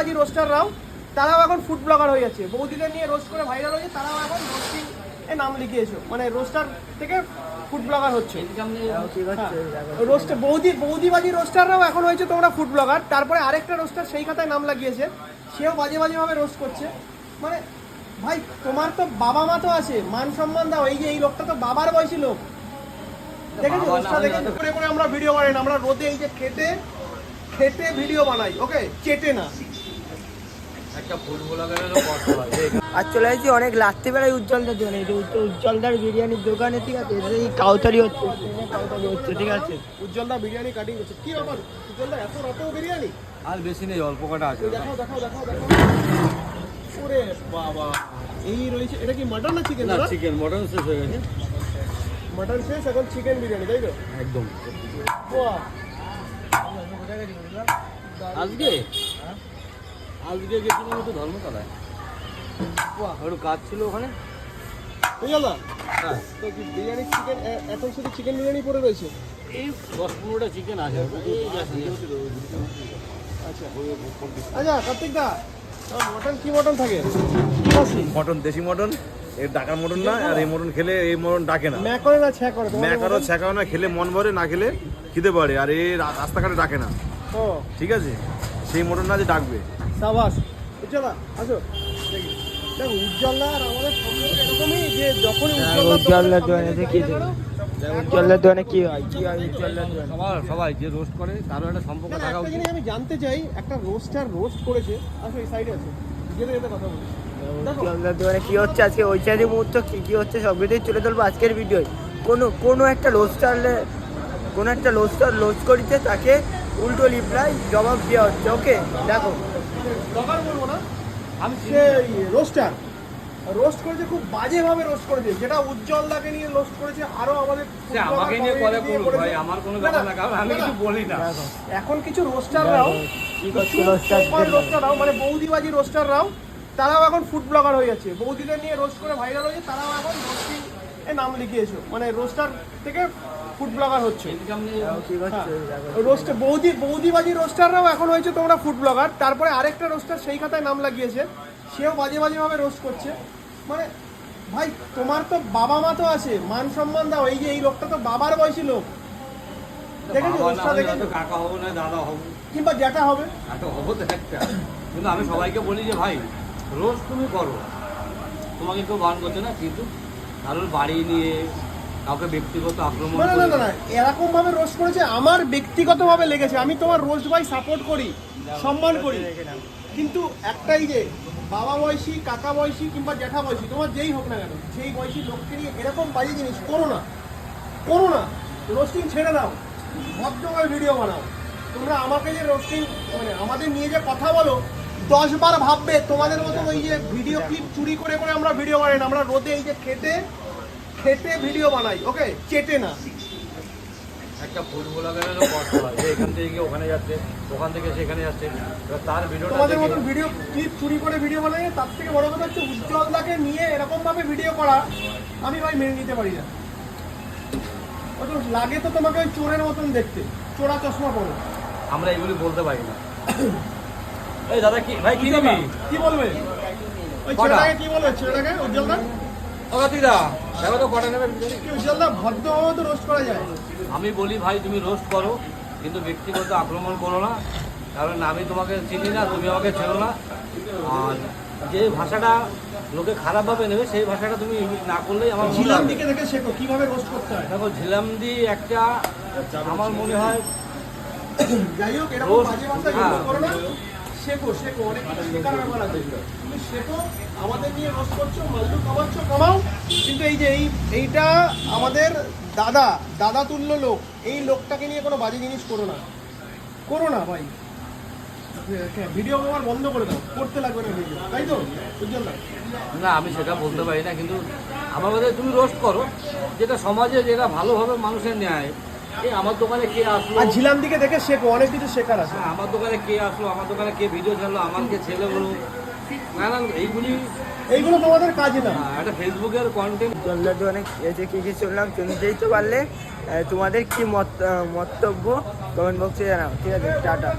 বৌদিবাজি রোস্টাররাও তারাও এখন food blogger হয়ে যাচ্ছে। বৌদিদের নিয়ে রোস্ট করে ভাইরাল হয়েছে তারাও এখন রোস্টিং এ নাম লিখিয়েছে। মানে রোস্টার থেকে ফুড ব্লগার হচ্ছে। রোস্টার বৌদি বৌদি বৌদিবাজি রোস্টাররাও এখন হয়েছে তোমরা ফুড ব্লগার তারপরে আরেকটা রোস্টার সেই খাতায় নাম লাগিয়েছে সেও বাজে বাজে ভাবে রোস্ট করছে। মানে ভাই তোমার তো বাবা মা তো আছে মান সম্মান দাও এই যে এই লোকটা তো বাবার বয়সী লোক। দেখেছ বাবা না দেখে করে করে আমরা ভিডিও বানাই না আমরা রোদে এই যে খেতে খেতে ভিডিও বানাই ওকে চেটে না একটা ফুল ব্লগারেরও কষ্ট হয় যে আর চলে আসছি অনেক রাত্রিবেলায় উজ্জ্বলদার দোকানে। এটা উজ্জ্বল- উজ্জ্বলদার বিরিয়ানির দোকানে ঠিক আছে? এটা এই কাউতারি হচ্ছে কাউতারি হচ্ছে ঠিক আছে? উজ্জ্বলদা বিরিয়ানি কাটিং করছে। কি ব্যাপার? উজ্জ্বলদা এত রাতেও বিরিয়ানি? আর বেশি নেই অল্প কটা আছে। দেখাও দেখাও দেখাও দেখাও। ওরে বাবা। এই রয়েছে এটা কি মাটন না চিকেন না চিকেন মটন শেষ হয়ে গেছে। মাটন শেষ এখন চিকেন বিরিয়ানি তাই তো? একদম। বাহ। আজকে? আজকে গেছিলাম একটু ধর্মতলায়। বাহ একটু কাজ ছিল ওখানে? উজ্জ্বলদা হ্যাঁ। তো কি বিরিয়ানি চিকেন এখন শুধু চিকেন বিরিয়ানি পড়ে রয়েছে? এই দশ পনেরোটা চিকেন আছে। আচ্ছা। আচ্ছা কার্তিক দা মটন কি মটন থাকে? মটন দেশি মটন এর ডাকার মটন না আর এই মটন খেলে এই মটন ডাকে না। ম্যাক করে না ছ্যাক করে? ছ্যাঁকাও না খেলে মন ভরে না খেলে খিদে পারে আর এই রা- রাস্তাঘাটে ডাকে না। ও। ঠিক আছে? সেই মটন না যে ডাকবে। সাবাস। উজ্জ্বলা আসো। দেখো। উজ্জ্বলা আর আমাদের সম্পর্ক এরকমই যে দোকানের দোকানে কি দোকানে হয়? কি হয় উজ্জ্বলদার দোকানে সবার সবাই যে রোস্ট করে তারও একটা সম্পর্ক না, না, থাকা উচিত। আমি জানতে চাই একটা রোস্টার রোস্ট করেছে আসো এই সাইডে আছে যেতে যেতে কথা বলি। দেখো দোকানে কি হচ্ছে আজকে? ঐতিহাসিক মুহূর্ত কি কি হচ্ছে সব কিছুই তুলে ধরবো আজকের ভিডিওয় কোনো কোনো একটা রোস্টার কোনো একটা রোস্টার লোজ করিতে তাকে উল্টো লিপলাই জবাব দেওয়া হচ্ছে ওকে দেখো। ব্লগার বলব না। আমি সেই রোস্টার রোস্ট করেছে খুব বাজেভাবে রোস্ট করেছে। যেটা উজ্জ্বলদাকে নিয়ে রোস্ট করেছে আরও আমাদের আমাকে নিয়ে করে করুক ভাই আমার কোনো ব্যাপার না কারণ আমি কিছু বলি না। এখন কিছু রোস্টাররাও রোস্টাররাও মানে বৌদিবাজি রোস্টাররাও তারাও এখন ফুড ব্লগার হয়ে যাচ্ছে। বৌদিদের নিয়ে রোস্ট করে ভাইরাল হয়েছে তারাও এখন রোস্টিং এ নাম লিখিয়েছে। মানে রোস্টার থেকে ফুড ব্লগার হচ্ছে। ইনকাম নিয়ে কি করছে দেখো রোস্ট বৌদি বৌদিবাজি রোস্টাররাও এখন হয়েছে তোমরা ফুড ব্লগার তারপরে আরেকটা রোস্টার সেই খাতায় নাম লাগিয়েছে। সেও বাজে বাজে ভাবে রোস্ট করছে। মানে ভাই তোমার তো বাবা মা তো আছে মান সম্মান দাও। এই যে এই লোকটা তো বাবার বয়সী লোক। দেখেছ না দেখেছ? কাকা হব না দাদা হব। কিংবা জ্যাঠা হবে? এত হব তো একটা। কিন্তু আমি সবাইকে বলি যে ভাই রোজ তুমি করো। তোমাকে কেউ বারণ করছে না কিন্তু কারোর বাড়ি নিয়ে কাউকে ব্যক্তিগত আক্রমণ না না না না এরকম ভাবে রোস্ট করেছে আমার ব্যক্তিগতভাবে লেগেছে। আমি তোমার রোস্ট ভাই সাপোর্ট করি সম্মান করি। কিন্তু একটাই যে বাবা বয়সী কাকা বয়সী কিংবা জ্যাঠা বয়সী তোমার যেই হোক না কেন সেই বয়সী লোককে নিয়ে এরকম বাজে জিনিস করো না। করো না। রোস্টিং ছেড়ে দাও। ভদ্রভাবে ভিডিও বানাও। তোমরা আমাকে যে রোস্টিং মানে আমাদের নিয়ে যে কথা বলো দশ বার ভাববে তোমাদের মতো ওই যে ভিডিও ক্লিপ চুরি করে করে আমরা ভিডিও বানাই না। আমরা রোদে এই যে খেতে খেতে ভিডিও বানাই ওকে চেটে না। একটা ফুল ব্লগারেরও কষ্ট যে এখান থেকে ওখানে যাচ্ছে ওখান থেকে সেখানে যাচ্ছে এবার তার ভিডিওটা তোমাদের মতো ভিডিও ক্লিপ চুরি করে ভিডিও বানাই তার থেকে বড় কথা হচ্ছে উজ্জ্বলদাকে নিয়ে এরকম ভিডিও করা আমি ভাই মেনে নিতে পারি না। ও লাগে তো তোমাকে ওই চোরের মতন দেখতে চোরা চশমা আমরা এগুলি বলতে পারি না। এই দাদা কি ভাই কি নিবি? কি বলবে? ওই ছেলেটাকে কি বলবে? ছেলেটাকে উজ্জ্বলদা ও তো কটা নেবে ভদ্রভাবে তো রোস্ট করা যায়। আমি বলি ভাই তুমি রোস্ট করো কিন্তু ব্যক্তিগত আক্রমণ করো না কারণ আমি তোমাকে চিনি না তুমি আমাকে চেনো না। আর যে ভাষাটা লোকে খারাপভাবে নেবে সেই ভাষাটা তুমি ইউজ না করলেই আমার মনে ঝিলাম দিকে দেখে শেখো কীভাবে রোস্ট করতে হয়। দেখো ঝিলামদি একটা আমার মনে হয় যাই হোক এরকম বাজে ভাষা হ্যাঁ। ইউজ করো না। শেখো শেখো, অনেক কিছু শেখার ব্যাপার আছে। তুমি শেখো, আমাদের নিয়ে রোস্ট করছ, মাল্লু কামাচ্ছ, কামাও। কিন্তু এই যে এই, এইটা আমাদের দাদা দাদা তুল্য লোক, এই লোকটাকে নিয়ে কোনো বাজে জিনিস করো না। করো না ভাই। ভিডিও আমার বন্ধ করে দাও, করতে লাগবে না ভিডিও, তাই তো? বুঝলেন না? আমি সেটা বলতে পারি না, কিন্তু আমার কাছে তুমি রোস্ট করো। যেটা সমাজে যেটা ভালোভাবে মানুষের ন্যায় এই আমার দোকানে কে আসলো? আর ঝিলাম দিকে দেখে শেখো অনেক কিছু শেখার আছে। হ্যাঁ, আমার দোকানে কে আসলো? আমার দোকানে কে ভিডিও ছাড়লো? আমার কে ছেলেগুলো নানান এইগুলি এইগুলো তোমাদের কাজ না। হ্যাঁ, একটা ফেসবুকের কন্টেন্ট উজ্জ্বলদার অনেক এই যে কি কি শুনলাম শুনতেই তো পারলে। আহ, তোমাদের কি মত আহ, মন্তব্য? কমেন্ট বক্সে জানাও। ঠিক আছে টাটা।